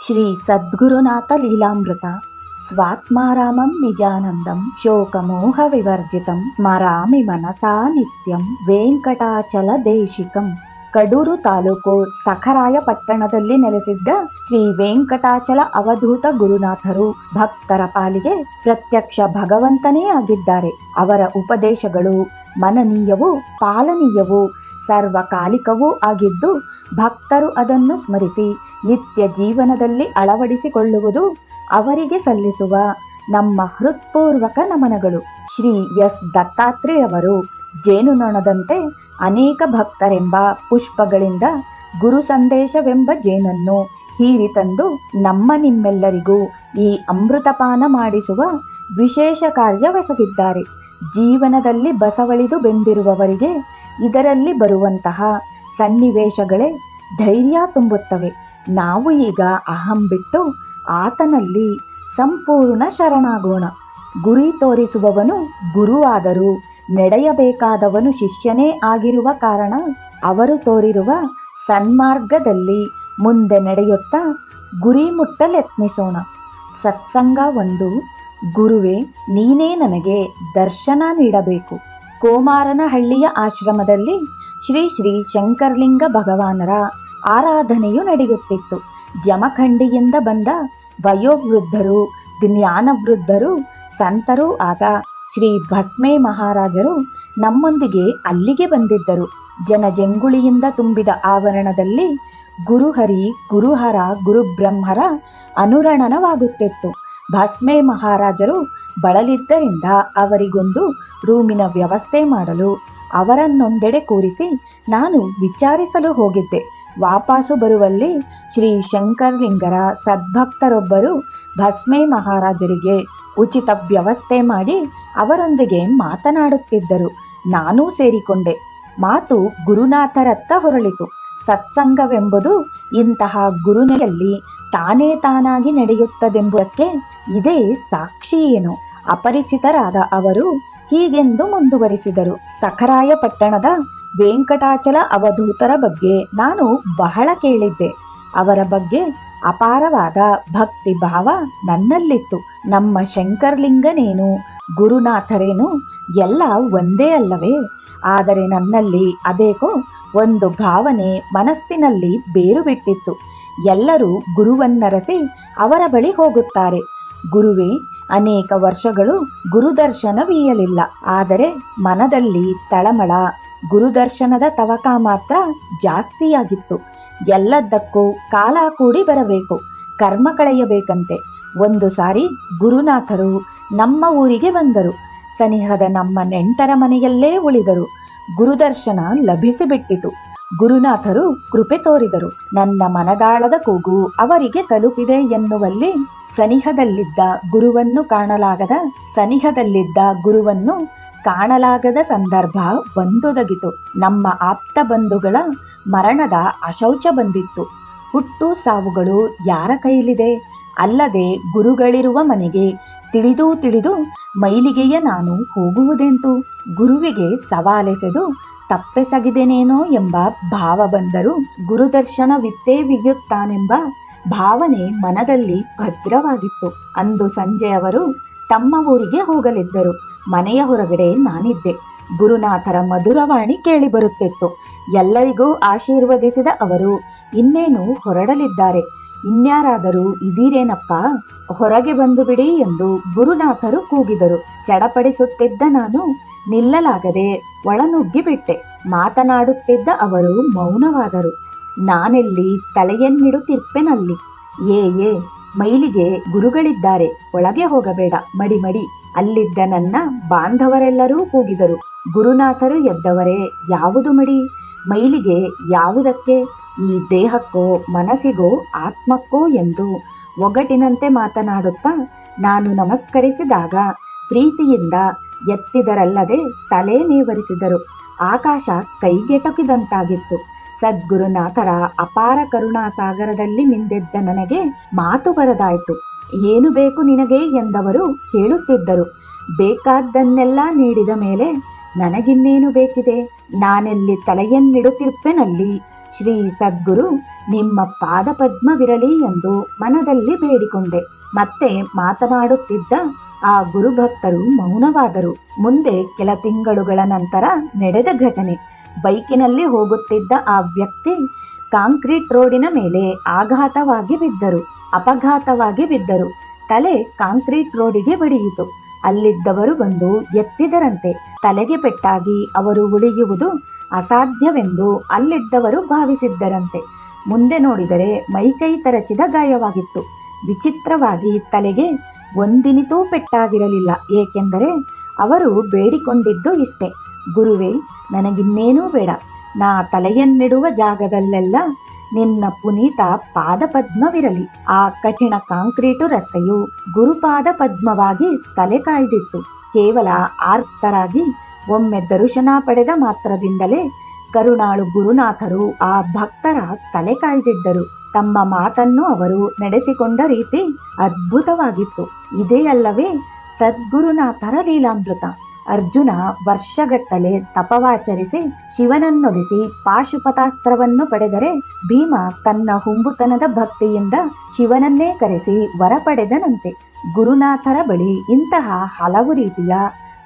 ಶ್ರೀ ಸದ್ಗುರುನಾಥ ಲೀಲಾಮೃತ, ಸ್ವಾತ್ಮಾರಾಮಂ ನಿಜಾನಂದಂ ಶೋಕಮೋಹ ವಿವರ್ಜಿತಂ ಮರಾಮಿ ಮನಸಾ ನಿತ್ಯಂ ವೆಂಕಟಾಚಲ ದೇಶಿಕಂ. ಕಡೂರು ತಾಲೂಕು ಸಖರಾಯ ಪಟ್ಟಣದಲ್ಲಿ ನೆಲೆಸಿದ್ದ ಶ್ರೀ ವೆಂಕಟಾಚಲ ಅವಧೂತ ಗುರುನಾಥರು ಭಕ್ತರ ಪಾಲಿಗೆ ಪ್ರತ್ಯಕ್ಷ ಭಗವಂತನೇ ಆಗಿದ್ದಾರೆ. ಅವರ ಉಪದೇಶಗಳು ಮನನೀಯವೂ ಪಾಲನೀಯವೂ ಸರ್ವಕಾಲಿಕವೂ ಆಗಿದ್ದು ಭಕ್ತರು ಅದನ್ನು ಸ್ಮರಿಸಿ ನಿತ್ಯ ಜೀವನದಲ್ಲಿ ಅಳವಡಿಸಿಕೊಳ್ಳುವುದು ಅವರಿಗೆ ಸಲ್ಲಿಸುವ ನಮ್ಮ ಹೃತ್ಪೂರ್ವಕ ನಮನಗಳು. ಶ್ರೀ ಎಸ್. ದತ್ತಾತ್ರೇಯವರು ಜೇನುನೊಣದಂತೆ ಅನೇಕ ಭಕ್ತರೆಂಬ ಪುಷ್ಪಗಳಿಂದ ಗುರು ಸಂದೇಶವೆಂಬ ಜೇನನ್ನು ಹೀರಿ ತಂದು ನಮ್ಮ ನಿಮ್ಮೆಲ್ಲರಿಗೂ ಈ ಅಮೃತಪಾನ ಮಾಡಿಸುವ ವಿಶೇಷ ಕಾರ್ಯವೆಸಗಿದ್ದಾರೆ. ಜೀವನದಲ್ಲಿ ಬಸವಳಿದು ಬೆಂದಿರುವವರಿಗೆ ಇದರಲ್ಲಿ ಬರುವಂತಹ ಸನ್ನಿವೇಶಗಳೇ ಧೈರ್ಯ ತುಂಬುತ್ತವೆ. ನಾವು ಈಗ ಅಹಂ ಬಿಟ್ಟು ಆತನಲ್ಲಿ ಸಂಪೂರ್ಣ ಶರಣಾಗೋಣ. ಗುರಿ ತೋರಿಸುವವನು ಗುರುವಾದರೂ ನಡೆಯಬೇಕಾದವನು ಶಿಷ್ಯನೇ ಆಗಿರುವ ಕಾರಣ ಅವರು ತೋರಿರುವ ಸನ್ಮಾರ್ಗದಲ್ಲಿ ಮುಂದೆ ನಡೆಯುತ್ತಾ ಗುರಿ ಮುಟ್ಟಲೆತ್ನಿಸೋಣ. ಸತ್ಸಂಗ ಒಂದು, ಗುರುವೆ, ನೀನೇ ನನಗೆ ದರ್ಶನ ನೀಡಬೇಕು. ಕೋಮಾರನಹಳ್ಳಿಯ ಆಶ್ರಮದಲ್ಲಿ ಶ್ರೀ ಶ್ರೀ ಶಂಕರ್ಲಿಂಗ ಭಗವಾನರ ಆರಾಧನೆಯು ನಡೆಯುತ್ತಿತ್ತು. ಜಮಖಂಡಿಯಿಂದ ಬಂದ ವಯೋವೃದ್ಧರು, ಜ್ಞಾನವೃದ್ಧರು, ಸಂತರೂ ಆಗ ಶ್ರೀ ಭಸ್ಮೆ ಮಹಾರಾಜರು ನಮ್ಮೊಂದಿಗೆ ಅಲ್ಲಿಗೆ ಬಂದಿದ್ದರು. ಜನಜಂಗುಳಿಯಿಂದ ತುಂಬಿದ ಆವರಣದಲ್ಲಿ ಗುರುಹರಿ, ಗುರುಹರ, ಗುರುಬ್ರಹ್ಮರ ಅನುರಣನವಾಗುತ್ತಿತ್ತು. ಭಸ್ಮೆ ಮಹಾರಾಜರು ಬಳಲಿದ್ದರಿಂದ ಅವರಿಗೊಂದು ರೂಮಿನ ವ್ಯವಸ್ಥೆ ಮಾಡಲು ಅವರನ್ನೊಂದೆಡೆ ಕೂರಿಸಿ ನಾನು ವಿಚಾರಿಸಲು ಹೋಗಿದ್ದೆ. ವಾಪಸ್ಸು ಬರುವಲ್ಲಿ ಶ್ರೀ ಶಂಕರ್ಲಿಂಗರ ಸದ್ಭಕ್ತರೊಬ್ಬರು ಭಸ್ಮೆ ಮಹಾರಾಜರಿಗೆ ಉಚಿತ ವ್ಯವಸ್ಥೆ ಮಾಡಿ ಅವರೊಂದಿಗೆ ಮಾತನಾಡುತ್ತಿದ್ದರು. ನಾನೂ ಸೇರಿಕೊಂಡೆ. ಮಾತು ಗುರುನಾಥರತ್ತ ಹೊರಳಿತು. ಸತ್ಸಂಗವೆಂಬುದು ಇಂತಹ ಗುರುನೆಯಲ್ಲಿ ತಾನೇ ತಾನಾಗಿ ನಡೆಯುತ್ತದೆಂಬುದಕ್ಕೆ ಇದೇ ಸಾಕ್ಷಿ ಅಪರಿಚಿತರಾದ ಅವರು ಹೀಗೆಂದು ಮುಂದುವರಿಸಿದರು. ಸಖರಾಯ ಪಟ್ಟಣದ ವೆಂಕಟಾಚಲ ಅವಧೂತರ ಬಗ್ಗೆ ನಾನು ಬಹಳ ಕೇಳಿದ್ದೆ. ಅವರ ಬಗ್ಗೆ ಅಪಾರವಾದ ಭಕ್ತಿ ಭಾವ ನನ್ನಲ್ಲಿತ್ತು. ನಮ್ಮ ಶಂಕರ್ಲಿಂಗನೇನು, ಗುರುನಾಥರೇನು ಎಲ್ಲ ಒಂದೇ ಅಲ್ಲವೇ? ಆದರೆ ನನ್ನಲ್ಲಿ ಅದೇಕೋ ಒಂದು ಭಾವನೆ ಮನಸ್ಸಿನಲ್ಲಿ ಬೇರು ಬಿಟ್ಟಿತ್ತು ಎಲ್ಲರೂ ಗುರುವನ್ನರಸಿ ಅವರ ಬಳಿ ಹೋಗುತ್ತಾರೆ. ಗುರುವೇ, ಅನೇಕ ವರ್ಷಗಳು ಗುರುದರ್ಶನವೀಯಲಿಲ್ಲ. ಆದರೆ ಮನದಲ್ಲಿ ತಳಮಳ ಗುರುದರ್ಶನದ ತವಕ ಮಾತ್ರ ಜಾಸ್ತಿಯಾಗಿತ್ತು. ಎಲ್ಲದಕ್ಕೂ ಕಾಲ ಕೂಡಿ ಬರಬೇಕು. ಕರ್ಮ ಕಳೆಯಬೇಕಂತೆ. ಒಂದು ಸಾರಿ ಗುರುನಾಥರು ನಮ್ಮ ಊರಿಗೆ ಬಂದರು. ಸನಿಹದ ನಮ್ಮ ನೆಂಟರ ಮನೆಯಲ್ಲೇ ಉಳಿದರು. ಗುರುದರ್ಶನ ಲಭಿಸಿಬಿಟ್ಟಿತು. ಗುರುನಾಥರು ಕೃಪೆ ತೋರಿದರು. ನನ್ನ ಮನದಾಳದ ಕೂಗು ಅವರಿಗೆ ತಲುಪಿದೆ ಎನ್ನುವಲ್ಲಿ ಸನಿಹದಲ್ಲಿದ್ದ ಗುರುವನ್ನು ಕಾಣಲಾಗದ ಸನಿಹದಲ್ಲಿದ್ದ ಗುರುವನ್ನು ಕಾಣಲಾಗದ ಸಂದರ್ಭ ಬಂದೊದಗಿತು. ನಮ್ಮ ಆಪ್ತ ಬಂಧುಗಳ ಮರಣದ ಅಶೌಚ ಬಂದಿತ್ತು. ಹುಟ್ಟು ಸಾವುಗಳು ಯಾರ ಕೈಲಿದೆ ಅಲ್ಲದೆ ಗುರುಗಳಿರುವ ಮನೆಗೆ ತಿಳಿದು ತಿಳಿದು ಮೈಲಿಗೆಯ ನಾನು ಹೋಗುವುದೆಂತು? ಗುರುವಿಗೆ ಸವಾಲೆಸೆದು ತಪ್ಪೆಸಗಿದೆನೇನೋ ಎಂಬ ಭಾವ ಬಂದರೂ ಗುರುದರ್ಶನವಿತ್ತೇ ವಿಯುತ್ತಾನೆಂಬ ಭಾವನೆ ಮನದಲ್ಲಿ ಭದ್ರವಾಗಿತ್ತು. ಅಂದು ಸಂಜೆ ಅವರು ತಮ್ಮ ಊರಿಗೆ ಹೋಗಲಿದ್ದರು. ಮನೆಯ ಹೊರಗಡೆ ನಾನಿದ್ದೆ. ಗುರುನಾಥರ ಮಧುರವಾಣಿ ಕೇಳಿಬರುತ್ತಿತ್ತು ಎಲ್ಲರಿಗೂ ಆಶೀರ್ವದಿಸಿದ ಅವರು, ಇನ್ನೇನು ಹೊರಡಲಿದ್ದಾರೆ? ಇನ್ಯಾರಾದರೂ ಇದೀರೇನಪ್ಪ ಹೊರಗೆ ಬಂದು ಬಿಡಿ ಎಂದು ಗುರುನಾಥರು ಕೂಗಿದರು. ಚಡಪಡಿಸುತ್ತಿದ್ದ ನಾನು ನಿಲ್ಲಲಾಗದೆ ಒಳನುಗ್ಗಿಬಿಟ್ಟೆ. ಮಾತನಾಡುತ್ತಿದ್ದ ಅವರು ಮೌನವಾದರು. ನಾನೆಲ್ಲಿ ತಲೆಯನ್ನಿಡುತ್ತಿರ್ಪೆನಲ್ಲಿ. ಏ ಏ, ಮೈಲಿಗೆ ಗುರುಗಳಿದ್ದಾರೆ. ಒಳಗೆ ಹೋಗಬೇಡ. ಮಡಿ ಮಡಿ. ಅಲ್ಲಿದ್ದ ನನ್ನ ಬಾಂಧವರೆಲ್ಲರೂ ಕೂಗಿದರು. ಗುರುನಾಥರು ಎದ್ದವರೇ, ಯಾವುದು ಮಡಿ? ಮೈಲಿಗೆ ಯಾವುದಕ್ಕೆ? ಈ ದೇಹಕ್ಕೋ, ಮನಸ್ಸಿಗೋ, ಆತ್ಮಕ್ಕೋ ಎಂದು ಒಗಟಿನಂತೆ ಮಾತನಾಡುತ್ತಾ ನಾನು ನಮಸ್ಕರಿಸಿದಾಗ ಪ್ರೀತಿಯಿಂದ ಎತ್ತಿದರಲ್ಲದೆ ತಲೆ ನೇವರಿಸಿದರು. ಆಕಾಶ ಕೈಗೆಟಕಿದಂತಾಗಿತ್ತು. ಸದ್ಗುರುನಾಥರ ಅಪಾರ ಕರುಣಾಸಾಗರದಲ್ಲಿ ನಿಂದೆದ್ದ ನನಗೆ ಮಾತು ಬರದಾಯಿತು. ಏನು ಬೇಕು ನಿನಗೆ ಎಂದವರು ಕೇಳುತ್ತಿದ್ದರು. ಬೇಕಾದ್ದನ್ನೆಲ್ಲ ನೀಡಿದ ಮೇಲೆ ನನಗಿನ್ನೇನು ಬೇಕಿದೆ? ನಾನೆಲ್ಲಿ ತಲೆಯನ್ನಿಡುತ್ತಿರ್ಪೆನಲ್ಲಿ ಶ್ರೀ ಸದ್ಗುರು, ನಿಮ್ಮ ಪಾದಪದ್ಮವಿರಲಿ ಎಂದು ಮನದಲ್ಲಿ ಬೇಡಿಕೊಂಡೆ. ಮತ್ತೆ ಮಾತನಾಡುತ್ತಿದ್ದ ಆ ಗುರುಭಕ್ತರು ಮೌನವಾದರು. ಮುಂದೆ ಕೆಲ ತಿಂಗಳುಗಳ ನಂತರ ನಡೆದ ಘಟನೆ. ಬೈಕಿನಲ್ಲಿ ಹೋಗುತ್ತಿದ್ದ ಆ ವ್ಯಕ್ತಿ ಕಾಂಕ್ರೀಟ್ ರೋಡಿನ ಮೇಲೆ ಆಘಾತವಾಗಿ ಬಿದ್ದರು. ಅಪಘಾತವಾಗಿ ಬಿದ್ದರು. ತಲೆ ಕಾಂಕ್ರೀಟ್ ರೋಡಿಗೆ ಬಡಿಯಿತು. ಅಲ್ಲಿದ್ದವರು ಬಂದು ಎತ್ತಿದರಂತೆ. ತಲೆಗೆ ಪೆಟ್ಟಾಗಿ ಅವರು ಉಳಿಯುವುದು ಅಸಾಧ್ಯವೆಂದು ಅಲ್ಲಿದ್ದವರು ಭಾವಿಸಿದ್ದರಂತೆ. ಮುಂದೆ ನೋಡಿದರೆ ಮೈಕೈ ತರಚಿದ ಗಾಯವಾಗಿತ್ತು. ವಿಚಿತ್ರವಾಗಿ ತಲೆಗೆ ಒಂದಿನಿತೂ ಪೆಟ್ಟಾಗಿರಲಿಲ್ಲ. ಏಕೆಂದರೆ ಅವರು ಬೇಡಿಕೊಂಡಿದ್ದು ಇಷ್ಟೆ. ಗುರುವೇ, ನನಗಿನ್ನೇನೂ ಬೇಡ. ನಾ ತಲೆಯನ್ನಿಡುವ ಜಾಗದಲ್ಲೆಲ್ಲ ನಿನ್ನ ಪುನೀತ ಪಾದಪದ್ಮವಿರಲಿ. ಆ ಕಠಿಣ ಕಾಂಕ್ರೀಟು ರಸ್ತೆಯು ಗುರುಪಾದ ಪದ್ಮವಾಗಿ ತಲೆ ಕಾಯ್ದಿತ್ತು. ಕೇವಲ ಆರ್ತರಾಗಿ ಒಮ್ಮೆ ದರ್ಶನ ಪಡೆದ ಮಾತ್ರದಿಂದಲೇ ಕರುಣಾಳು ಗುರುನಾಥರು ಆ ಭಕ್ತರ ತಲೆ ಕಾಯ್ದಿದ್ದರು. ತಮ್ಮ ಮಾತನ್ನು ಅವರು ನಡೆಸಿಕೊಂಡ ರೀತಿ ಅದ್ಭುತವಾಗಿತ್ತು. ಇದೇ ಅಲ್ಲವೇ ಸದ್ಗುರುನಾಥರ ಲೀಲಾಮೃತ. ಅರ್ಜುನ ವರ್ಷಗಟ್ಟಲೆ ತಪವಾಚರಿಸಿ ಶಿವನನ್ನೊಲಿಸಿ ಪಾಶುಪತಾಸ್ತ್ರವನ್ನು ಪಡೆದರೆ ಭೀಮ ತನ್ನ ಹುಂಬುತನದ ಭಕ್ತಿಯಿಂದ ಶಿವನನ್ನೇ ಕರೆಸಿ ವರ ಪಡೆದನಂತೆ. ಗುರುನಾಥರ ಬಳಿ ಇಂತಹ ಹಲವು ರೀತಿಯ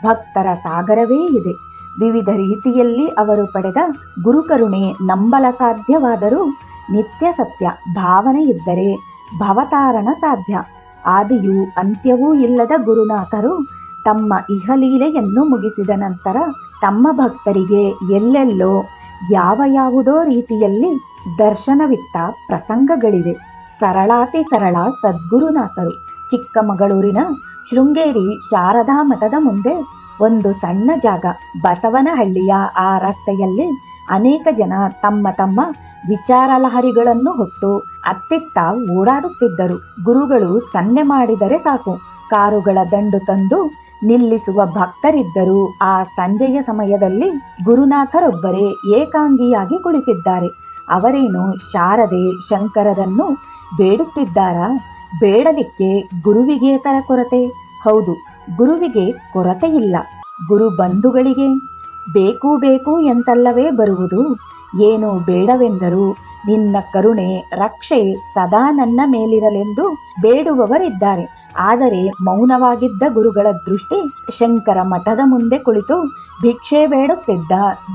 ಭಕ್ತರ ಸಾಗರವೇ ಇದೆ. ವಿವಿಧ ರೀತಿಯಲ್ಲಿ ಅವರು ಪಡೆದ ಗುರುಕರುಣೆ ನಂಬಲ ಸಾಧ್ಯವಾದರೂ ನಿತ್ಯ ಸತ್ಯ ಭಾವನೆ ಇದ್ದರೆ ಭವತಾರಣ ಸಾಧ್ಯ. ಆದಿಯೂ ಅಂತ್ಯವೂ ಇಲ್ಲದ ಗುರುನಾಥರು ತಮ್ಮ ಇಹಲೀಲೆಯನ್ನು ಮುಗಿಸಿದ ನಂತರ ತಮ್ಮ ಭಕ್ತರಿಗೆ ಎಲ್ಲೆಲ್ಲೋ ಯಾವ ಯಾವುದೋ ರೀತಿಯಲ್ಲಿ ದರ್ಶನವಿತ್ತ ಪ್ರಸಂಗಗಳಿವೆ. ಸರಳಾತಿ ಸರಳ ಸದ್ಗುರುನಾಥರು ಚಿಕ್ಕಮಗಳೂರಿನ ಶೃಂಗೇರಿ ಶಾರದಾ ಮಠದ ಮುಂದೆ ಒಂದು ಸಣ್ಣ ಜಾಗ ಬಸವನಹಳ್ಳಿಯ ಆ ರಸ್ತೆಯಲ್ಲಿ ಅನೇಕ ಜನ ತಮ್ಮ ತಮ್ಮ ವಿಚಾರ ಲಹರಿಗಳನ್ನು ಹೊತ್ತು ಅತ್ತಿತ್ತ ಓಡಾಡುತ್ತಿದ್ದರು. ಗುರುಗಳು ಸನ್ನೆ ಮಾಡಿದರೆ ಸಾಕು. ಕಾರುಗಳ ದಂಡು ತಂದು ನಿಲ್ಲಿಸುವ ಭಕ್ತರಿದ್ದರೂ ಆ ಸಂಜೆಯ ಸಮಯದಲ್ಲಿ ಗುರುನಾಥರೊಬ್ಬರೇ ಏಕಾಂಗಿಯಾಗಿ ಕುಳಿತಿದ್ದಾರೆ. ಅವರೇನು ಶಾರದೆ ಶಂಕರರನ್ನು ಬೇಡುತ್ತಿದ್ದಾರಾ? ಬೇಡಲಿಕ್ಕೆ ಗುರುವಿಗೆ ತರ ಕೊರತೆ? ಹೌದು, ಗುರುವಿಗೆ ಕೊರತೆ ಇಲ್ಲ. ಗುರು ಬಂಧುಗಳಿಗೆ ಬೇಕು ಬೇಕು ಎಂತಲ್ಲವೇ ಬರುವುದು? ಏನು ಬೇಡವೆಂದರೂ ನಿನ್ನ ಕರುಣೆ, ರಕ್ಷೆ ಸದಾ ನನ್ನ ಮೇಲಿರಲೆಂದು ಬೇಡುವವರಿದ್ದಾರೆ. ಆದರೆ ಮೌನವಾಗಿದ್ದ ಗುರುಗಳ ದೃಷ್ಟಿ ಶಂಕರ ಮಠದ ಮುಂದೆ ಕುಳಿತು ಭಿಕ್ಷೆ ಬೇಡುತ್ತಿದ್ದ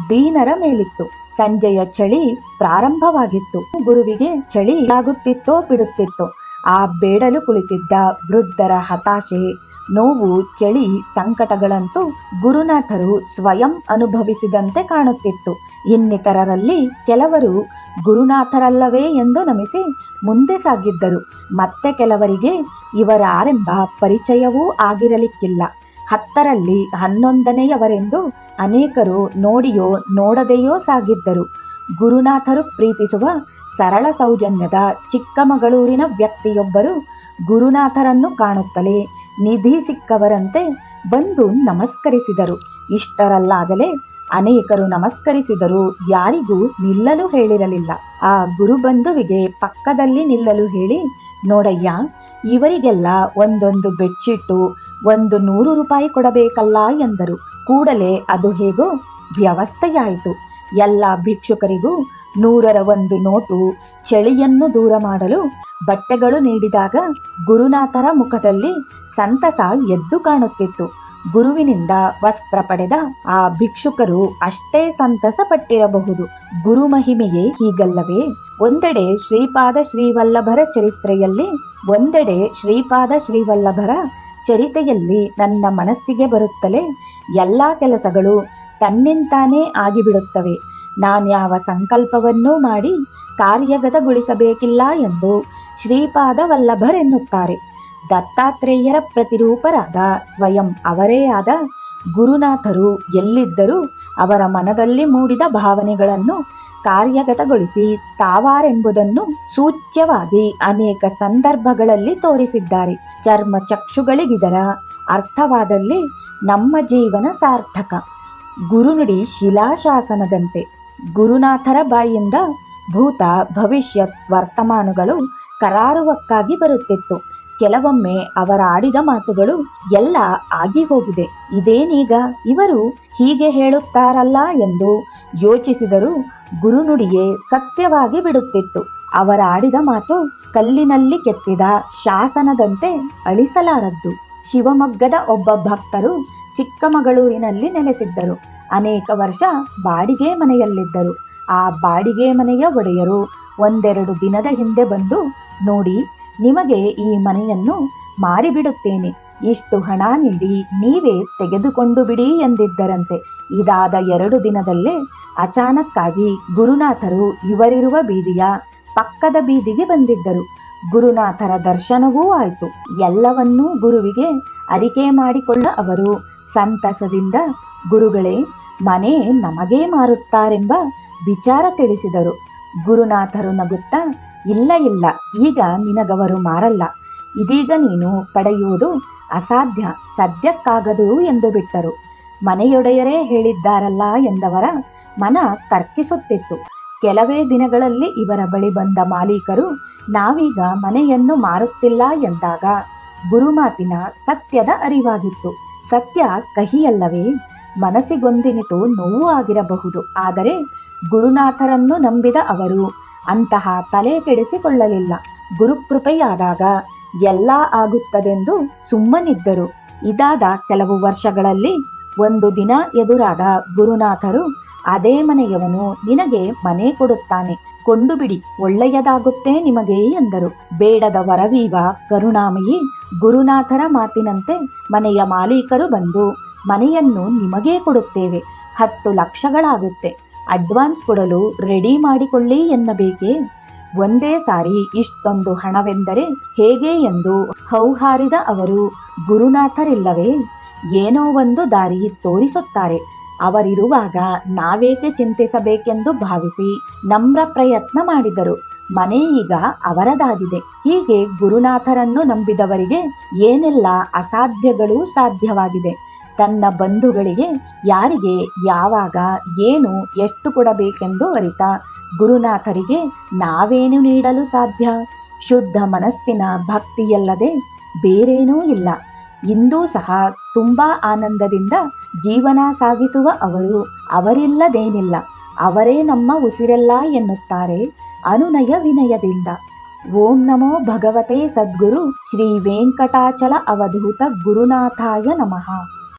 ದೀನರ ಮೇಲಿತ್ತು. ಸಂಜೆಯ ಚಳಿ ಪ್ರಾರಂಭವಾಗಿತ್ತು. ಗುರುವಿಗೆ ಚಳಿ ಆಗುತ್ತಿತ್ತೋ ಬಿಡುತ್ತಿತ್ತೋ. ಆ ಬೇಡಲು ಕುಳಿತಿದ್ದ ವೃದ್ಧರ ಹತಾಶೆ, ನೋವು, ಚಳಿ, ಸಂಕಟಗಳಂತೂ ಗುರುನಾಥರು ಸ್ವಯಂ ಅನುಭವಿಸಿದಂತೆ ಕಾಣುತ್ತಿತ್ತು. ಇನ್ನಿತರರಲ್ಲಿ ಕೆಲವರು ಗುರುನಾಥರಲ್ಲವೇ ಎಂದು ನಮಿಸಿ ಮುಂದೆ ಸಾಗಿದ್ದರು. ಮತ್ತೆ ಕೆಲವರಿಗೆ ಇವರ ಆರಂಭ ಪರಿಚಯವೂ ಆಗಿರಲಿಕ್ಕಿಲ್ಲ. ಹತ್ತರಲ್ಲಿ ಹನ್ನೊಂದನೆಯವರೆಂದು ಅನೇಕರು ನೋಡಿಯೋ ನೋಡದೆಯೋ ಸಾಗಿದ್ದರು. ಗುರುನಾಥರು ಪ್ರೀತಿಸುವ ಸರಳ ಸೌಜನ್ಯದ ಚಿಕ್ಕಮಗಳೂರಿನ ವ್ಯಕ್ತಿಯೊಬ್ಬರು ಗುರುನಾಥರನ್ನು ಕಾಣುತ್ತಲೇ ನಿಧಿ ಸಿಕ್ಕವರಂತೆ ಬಂದು ನಮಸ್ಕರಿಸಿದರು. ಇಷ್ಟರಲ್ಲಾಗಲೇ ಅನೇಕರು ನಮಸ್ಕರಿಸಿದರು ಯಾರಿಗೂ ನಿಲ್ಲಲು ಹೇಳಿರಲಿಲ್ಲ. ಆ ಗುರುಬಂಧುವಿಗೆ ಪಕ್ಕದಲ್ಲಿ ನಿಲ್ಲಲು ಹೇಳಿ, ನೋಡಯ್ಯ, ಇವರಿಗೆಲ್ಲ ಒಂದೊಂದು ಬೆಚ್ಚಿಟ್ಟು ಒಂದು ನೂರು ರೂಪಾಯಿ ಕೊಡಬೇಕಲ್ಲ ಎಂದರು. ಕೂಡಲೇ ಅದು ಹೇಗೋ ವ್ಯವಸ್ಥೆಯಾಯಿತು. ಎಲ್ಲ ಭಿಕ್ಷುಕರಿಗೂ ನೂರರ ಒಂದು ನೋಟು, ಚಳಿಯನ್ನು ದೂರ ಮಾಡಲು ಬಟ್ಟೆಗಳು ನೀಡಿದಾಗ ಗುರುನಾಥರ ಮುಖದಲ್ಲಿ ಸಂತಸ ಎದ್ದು ಕಾಣುತ್ತಿತ್ತು. ಗುರುವಿನಿಂದ ವಸ್ತ್ರ ಪಡೆದ ಆ ಭಿಕ್ಷುಕರು ಅಷ್ಟೇ ಸಂತಸ ಪಟ್ಟಿರಬಹುದು. ಗುರು ಮಹಿಮೆಯೇ ಹೀಗಲ್ಲವೇ? ಒಂದೆಡೆ ಶ್ರೀಪಾದ ಶ್ರೀವಲ್ಲಭರ ಚರಿತ್ರೆಯಲ್ಲಿ, ಒಂದೆಡೆ ಶ್ರೀಪಾದ ಶ್ರೀವಲ್ಲಭರ ಚರಿತೆಯಲ್ಲಿ ನನ್ನ ಮನಸ್ಸಿಗೆ ಬರುತ್ತಲೇ ಎಲ್ಲ ಕೆಲಸಗಳು ತನ್ನಿಂತಾನೇ ಆಗಿಬಿಡುತ್ತವೆ. ನಾನ್ಯಾವ ಸಂಕಲ್ಪವನ್ನೂ ಮಾಡಿ ಕಾರ್ಯಗತಗೊಳಿಸಬೇಕಿಲ್ಲ ಎಂದು ಶ್ರೀಪಾದ ವಲ್ಲಭರೆನ್ನುತ್ತಾರೆ. ದತ್ತಾತ್ರೇಯರ ಪ್ರತಿರೂಪರಾದ ಸ್ವಯಂ ಅವರೇ ಆದ ಗುರುನಾಥರು ಎಲ್ಲಿದ್ದರೂ ಅವರ ಮನದಲ್ಲಿ ಮೂಡಿದ ಭಾವನೆಗಳನ್ನು ಕಾರ್ಯಗತಗೊಳಿಸಿ ತಾವಾರೆಂಬುದನ್ನು ಸೂಚ್ಯವಾಗಿ ಅನೇಕ ಸಂದರ್ಭಗಳಲ್ಲಿ ತೋರಿಸಿದ್ದಾರೆ. ಚರ್ಮ ಚಕ್ಷುಗಳಿಗಿದರ ಅರ್ಥವಾದಲ್ಲಿ ನಮ್ಮ ಜೀವನ ಸಾರ್ಥಕ. ಗುರುನುಡಿ ಶಿಲಾಶಾಸನದಂತೆ ಗುರುನಾಥರ ಬಾಯಿಂದ ಭೂತ ಭವಿಷ್ಯತ್ ವರ್ತಮಾನಗಳು ಕರಾರುವಕ್ಕಾಗಿ ಬರುತ್ತಿತ್ತು. ಕೆಲವೊಮ್ಮೆ ಅವರ ಆಡಿದ ಮಾತುಗಳು ಎಲ್ಲ ಆಗಿ ಹೋಗಿದೆ ಇದೇನೀಗ ಇವರು ಹೀಗೆ ಹೇಳುತ್ತಾರಲ್ಲ ಎಂದು ಯೋಚಿಸಿದರೂ ಗುರುನುಡಿಯೇ ಸತ್ಯವಾಗಿ ಬಿಡುತ್ತಿತ್ತು. ಅವರ ಆಡಿದ ಮಾತು ಕಲ್ಲಿನಲ್ಲಿ ಕೆತ್ತಿದ ಶಾಸನದಂತೆ ಅಳಿಸಲಾರದ್ದು. ಶಿವಮೊಗ್ಗದ ಒಬ್ಬ ಭಕ್ತರು ಚಿಕ್ಕಮಗಳೂರಿನಲ್ಲಿ ನೆಲೆಸಿದ್ದರು. ಅನೇಕ ವರ್ಷ ಬಾಡಿಗೆ ಮನೆಯಲ್ಲಿದ್ದರು. ಆ ಬಾಡಿಗೆ ಮನೆಯ ಒಡೆಯರು ಒಂದೆರಡು ದಿನದ ಹಿಂದೆ ಬಂದು ನೋಡಿ ನಿಮಗೆ ಈ ಮನೆಯನ್ನು ಮಾರಿಬಿಡುತ್ತೇನೆ. ಇಷ್ಟು ಹಣ ನೀಡಿ ನೀವೇ ತೆಗೆದುಕೊಂಡು ಬಿಡಿ ಎಂದಿದ್ದರಂತೆ. ಇದಾದ ಎರಡು ದಿನದಲ್ಲೇ ಅಚಾನಕ್ಕಾಗಿ ಗುರುನಾಥರು ಇವರಿರುವ ಬೀದಿಯ ಪಕ್ಕದ ಬೀದಿಗೆ ಬಂದಿದ್ದರು. ಗುರುನಾಥರ ದರ್ಶನವೂ ಆಯಿತು. ಎಲ್ಲವನ್ನೂ ಗುರುವಿಗೆ ಅರಿಕೆ ಮಾಡಿಕೊಳ್ಳ ಅವರು ಸಂತಸದಿಂದ, ಗುರುಗಳೇ, ಮನೆ ನಮಗೇ ಮಾರುತ್ತಾರೆಂಬ ವಿಚಾರ ತಿಳಿಸಿದರು. ಗುರುನಾಥರು ನಗುತ್ತಾ, ಇಲ್ಲ ಇಲ್ಲ, ಈಗ ನಿನಗವರು ಮಾರಲ್ಲ. ಇದೀಗ ನೀನು ಪಡೆಯುವುದು ಅಸಾಧ್ಯ, ಸದ್ಯಕ್ಕಾಗದು ಎಂದು ಬಿಟ್ಟರು. ಮನೆಯೊಡೆಯರೇ ಹೇಳಿದ್ದಾರಲ್ಲ ಎಂದವರ ಮನ ತರ್ಕಿಸುತ್ತಿತ್ತು. ಕೆಲವೇ ದಿನಗಳಲ್ಲಿ ಇವರ ಬಳಿ ಬಂದ ಮಾಲೀಕರು, ನಾವೀಗ ಮನೆಯನ್ನು ಮಾರುತ್ತಿಲ್ಲ ಎಂದಾಗ ಗುರುಮಾತಿನ ಸತ್ಯದ ಅರಿವಾಗಿತ್ತು. ಸತ್ಯ ಕಹಿಯಲ್ಲವೇ, ಮನಸ್ಸಿಗೊಂದಿನಿತು ನೋವು ಆಗಿರಬಹುದು, ಆದರೆ ಗುರುನಾಥರನ್ನು ನಂಬಿದ ಅವರು, ಅಂತಹ ತಲೆ ಕೆಡಿಸಿಕೊಳ್ಳಲಿಲ್ಲ. ಗುರುಕೃಪೆಯಾದಾಗ ಎಲ್ಲ ಆಗುತ್ತದೆಂದು ಸುಮ್ಮನಿದ್ದರು. ಇದಾದ ಕೆಲವು ವರ್ಷಗಳಲ್ಲಿ ಒಂದು ದಿನ ಎದುರಾದ ಗುರುನಾಥರು, ಅದೇ ಮನೆಯವನು ನಿನಗೆ ಮನೆ ಕೊಡುತ್ತಾನೆ. ಕೊಂಡು ಬಿಡಿ ಒಳ್ಳೆಯದಾಗುತ್ತೆ ನಿಮಗೆ ಎಂದರು. ಬೇಡದ ವರವೀವ ಕರುಣಾಮಯಿ ಗುರುನಾಥರ ಮಾತಿನಂತೆ ಮನೆಯ ಮಾಲೀಕರು ಬಂದು, ಮನೆಯನ್ನು ನಿಮಗೇ ಕೊಡುತ್ತೇವೆ. ಹತ್ತು ಲಕ್ಷಗಳಾಗುತ್ತೆ. ಅಡ್ವಾನ್ಸ್ ಕೊಡಲು ರೆಡಿ ಮಾಡಿಕೊಳ್ಳಿ ಎನ್ನಬೇಕೇ? ಒಂದೇ ಸಾರಿ ಇಷ್ಟೊಂದು ಹಣವೆಂದರೆ ಹೇಗೆ ಎಂದು ಹೌಹಾರಿದ ಅವರು, ಗುರುನಾಥರಿಲ್ಲವೇ? ಏನೋ ಒಂದು ದಾರಿ ತೋರಿಸುತ್ತಾರೆ. ಅವರಿರುವಾಗ ನಾವೇಕೆ ಚಿಂತಿಸಬೇಕೆಂದು ಭಾವಿಸಿ ನಮ್ರ ಪ್ರಯತ್ನ ಮಾಡಿದರು. ಮನೆ ಈಗ ಅವರದಾಗಿದೆ. ಹೀಗೆ ಗುರುನಾಥರನ್ನು ನಂಬಿದವರಿಗೆ ಏನೆಲ್ಲ ಅಸಾಧ್ಯಗಳು ಸಾಧ್ಯವಾಗಿದೆ. ತನ್ನ ಬಂಧುಗಳಿಗೆ ಯಾರಿಗೆ, ಯಾವಾಗ, ಏನು ಎಷ್ಟು ಕೊಡಬೇಕೆಂದು ಅರಿತ ಗುರುನಾಥರಿಗೆ ನಾವೇನು ನೀಡಲು ಸಾಧ್ಯ? ಶುದ್ಧ ಮನಸ್ಸಿನ ಭಕ್ತಿಯಲ್ಲದೆ ಬೇರೇನೂ ಇಲ್ಲ. ಇಂದೂ ಸಹ ತುಂಬ ಆನಂದದಿಂದ ಜೀವನ ಸಾಗಿಸುವ ಅವರು ಅವರಿಲ್ಲದೇನಿಲ್ಲ. ಅವರೇ ನಮ್ಮ ಉಸಿರೆಲ್ಲ ಎನ್ನುತ್ತಾರೆ ಅನುನಯ ವಿನಯದಿಂದ. ಓಂ ನಮೋ ಭಗವತೆ ಸದ್ಗುರು ಶ್ರೀ ವೆಂಕಟಾಚಲ ಅವಧೂತ ಗುರುನಾಥಾಯ ನಮಃ.